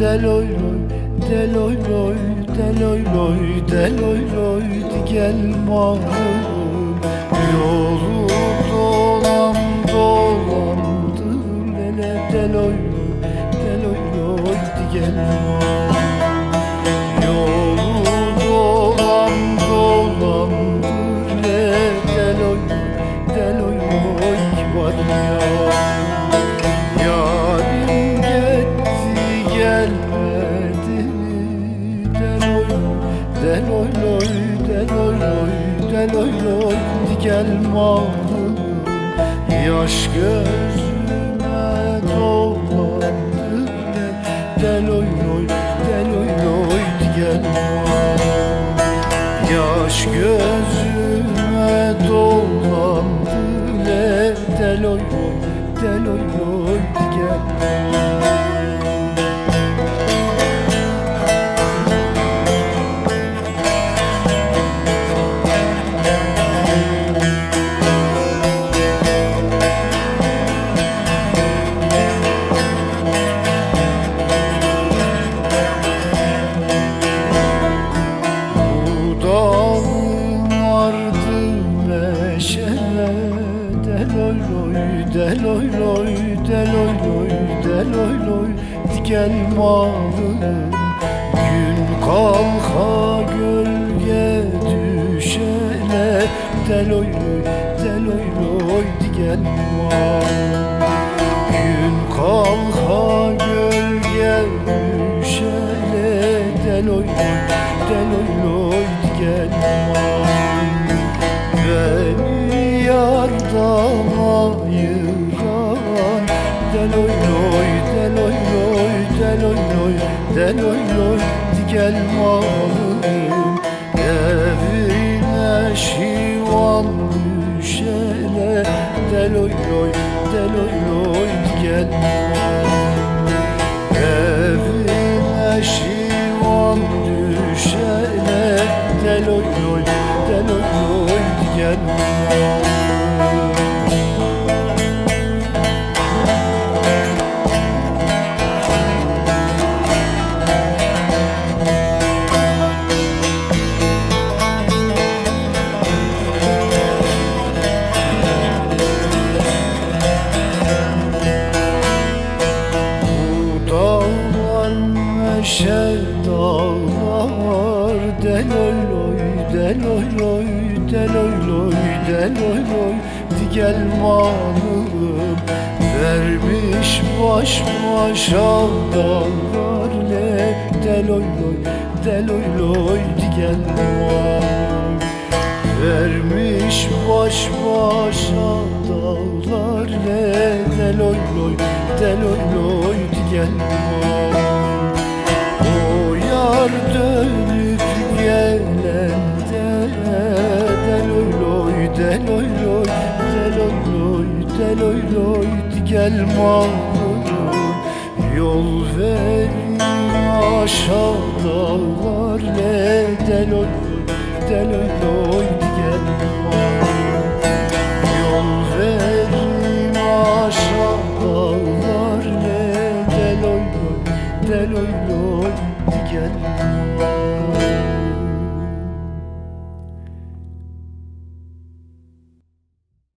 Deloy loy, deloy loy, deloy loy, deloy loy Digel mahrum Yolu dolam dolamdır Lele deloy deloy loy, digel mahrum Deloy loy Deloy loy Gel malım Yaş gözüme dolandı Deloy loy Deloy loy Gel malım Yaş gözüme dolandı le Deloy loy, deloy loy gel deloy loy, deloy loy, deloy loy. Gel malım Gün kalka gölge düşele Deloy loy, deloy loy Gel malım Gün kalka gölge düşele Deloy loy, deloy loy Gel malım Beni yardan deloy loy Gel malım. Evine şivan düşene. Deloy loy, deloy loy Gel. Malım Evine şivan düşene. Deloy loy, deloy loy Gel malım Bu dağlar Deloy loy, deloy loy, deloy loy, deloy loy Gel malım vermiş baş başa dağlar Le deloy loy, deloy loy Gel malım Vermiş baş başa dağlar le Deloy loy, deloy loy gel O yar dönüp gelende Deloy loy, deloy loy, deloy loy, deloy loy Gel malum Yol verin aşağı dağlar Deloy loy, deloy loy Thank you.